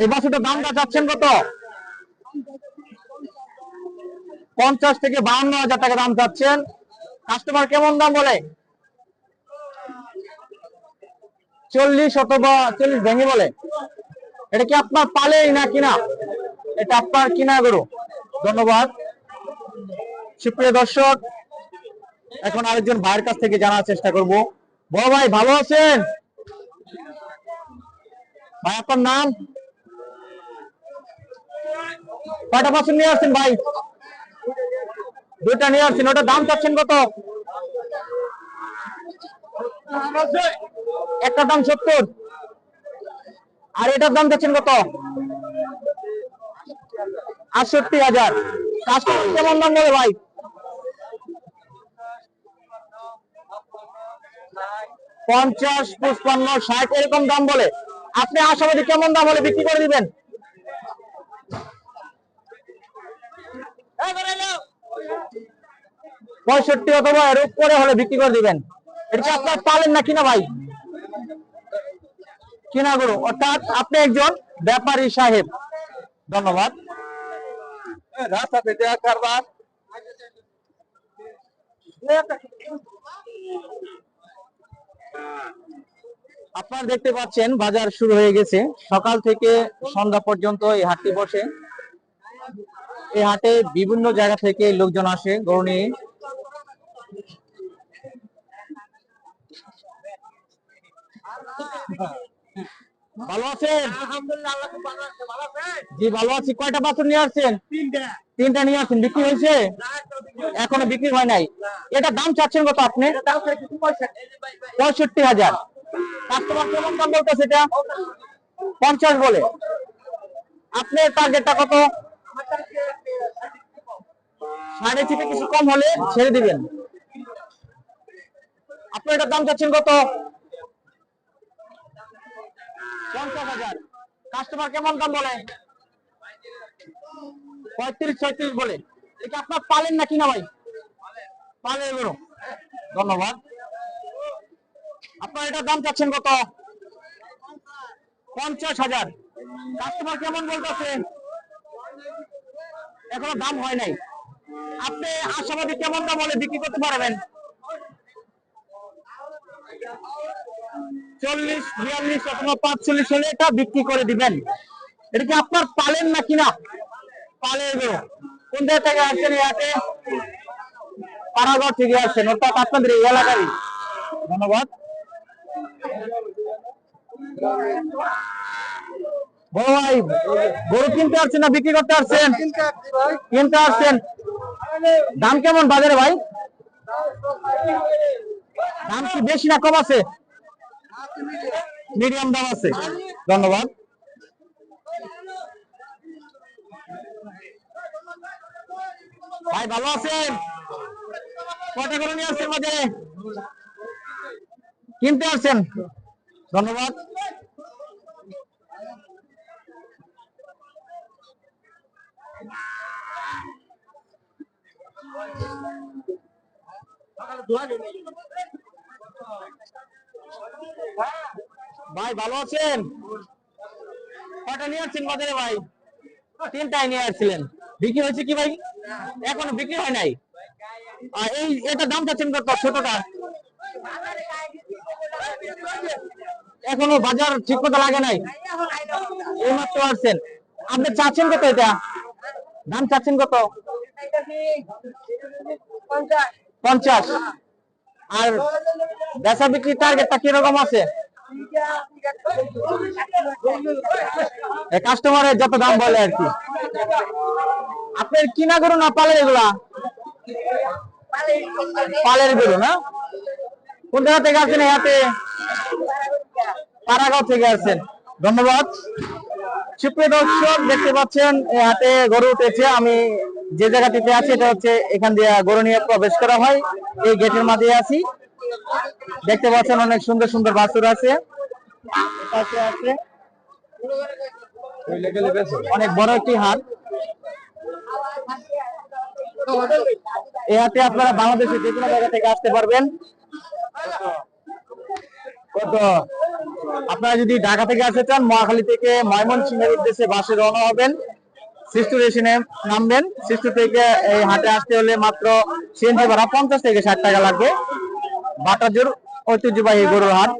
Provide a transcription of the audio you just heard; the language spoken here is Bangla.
এই বাছুরটার দামটা চাচ্ছেন কত? পঞ্চাশ থেকে বাহান্ন হাজার টাকা দাম চাচ্ছেন। কাস্টমার কেমন দাম বলে? চল্লিশ অথবা চল্লিশ ভেঙে বলে। এটা কি আপনার পালেই না কিনা? এটা আপনার কিনা গরু। ধন্যবাদ। সুপ্রিয় দর্শক, এখন আরেকজন ভাইয়ের কাছ থেকে জানার চেষ্টা করব। বড় ভাই, ভালো আছেন? ভাই, আপনার নাম? কয়টা বছর নিয়ে আসছেন ভাই? দুইটা নিয়ে আসছেন ওটা দাম চাচ্ছেন কত? একটা দাম সত্তর। আর এটার দাম চাচ্ছেন কত? আটষট্টি হাজার। কাস্টমার কেমন দাম নেবে ভাই? পঞ্চাশ, পঁচপান্ন, ষাট, এরকম দাম বলে। আপনি আশাবাদী কেমন দাম হলে বিক্রি করে দিবেন? পঁয়ষট্টি অথবা এর উপরে হলে বিক্রি করে দিবেন। এটা কি আপনার পালেন না কিনা ভাই? কিনা গরু? অর্থাৎ আপনি একজন ব্যাপারী সাহেব। ধন্যবাদ। কারবার। আপনারা দেখতে পাচ্ছেন বাজার শুরু হয়ে গেছে। সকাল থেকে সন্ধ্যা পর্যন্ত এই হাটটি বসে। এই হাটে বিভিন্ন জায়গা থেকে লোকজন আসে গরু নিয়ে ভালো আছেন? জি, ভালো আছি। কয়টা নিয়ে আসছেন? তিনটা নিয়ে আসছেন। বিক্রি হয়েছে? এখনও বিক্রি হয় নাই। এটা দাম চাচ্ছেন কত আপনি? পঁয়ষট্টি হাজার। কেমন পঞ্চাশ বলে। আপনার টার্গেটটা কত? সাড়ে থেকে কিছু কম হলে ছেড়ে দিবেন। আপনার এটার দাম চাচ্ছেন কত? পঞ্চাশ হাজার। কাস্টমার কেমন দাম বলে? পঁয়ত্রিশ, ছয়ত্রিশ বলে। এটা আপনার পালেন না কিনা ভাই? এগুলো। ধন্যবাদ। আপনার এটার দাম চাচ্ছেন কত? পঞ্চাশ হাজার। কাস্টমার কেমন বলতেছে এখনও দাম হয় নাই। আপনি আশাবাদী কেমন দাম হলে বিক্রি করতে পারবেন? চল্লিশ, বিয়াল্লিশ অথবা পাঁচচল্লিশ হলে এটা বিক্রি করে দিবেন। এটা কি আপনার পালেন না? কিনা পালে কোন জায়গা থেকে আসছেন? হাটে? পাড়াগড় থেকে আসছেন। অর্থাৎ আপনাদের এই এলাকারই। ধন্যবাদ। বড় ভাই, গরু কিনতে আসছেন না, বিক্রি করতে আসছেন? কিনতে আসছেন। দাম কেমন বাজারে ভাই? দাম কি বেশি না কম আছে? মিডিয়াম দাম আছে। ধন্যবাদ। ভাই, ভালো আছেন? কটা করে নিয়ে আসছেন বাজারে? কিনতে আসছেন? ধন্যবাদ। ভাই, ভালো আছেন? কটা নিয়ে আসছেন বাজারে ভাই? তিনটাই নিয়ে আসছিলেন। বিক্রি হয়েছে কি ভাই? এখনও বিক্রি হয় নাই? আর এই, এটা দাম চাচ্ছেন কত? ছোটটা এখনও বাজার ঠিক মতো লাগে নাই? এই মাত্র আসছেন। আপনি চাচ্ছেন কত এটা? দাম চাচ্ছেন কত? পঞ্চাশ। আর বেচা বিক্রি টার্গেটটা কীরকম আছে? কাস্টমারের যত দাম বলে আর কি। আপনার কিনা গরু না পালের এগুলা? পালের গরু না? কোন জায়গা থেকে আসছেন এই হাতে পাড়াগাঁও থেকে আসছেন ধন্যবাদ। সুপ্রিয় দর্শক, দেখতে পাচ্ছেন হাটে গরু উঠেছে। আমি যে জায়গাটিতে আছি, এটা হচ্ছে এখান দিয়ে গরু নিয়ে প্রবেশ করা হয়। এই গেটের মাঝে আছি। দেখতে পাচ্ছেন, অনেক সুন্দর সুন্দর বাছুর আছে। অনেক বড় একটি হাট। এই হাটে আপনারা বাংলাদেশের যে কোনো জায়গা থেকে আসতে পারবেন। কত আপনারা যদি ঢাকা থেকে আসতে চান, মহাখালী থেকে ময়মনসিংহের উদ্দেশ্যে বাসে রওনা হবেন। সিস্টু স্টেশনে নামবেন। সিস্টু থেকে এই হাটে আসতে হলে মাত্র সিএনজি ভাড়া পঞ্চাশ থেকে ষাট টাকা লাগবে। বাটাজোর ঐতিহ্যবাহী গরুর হাট।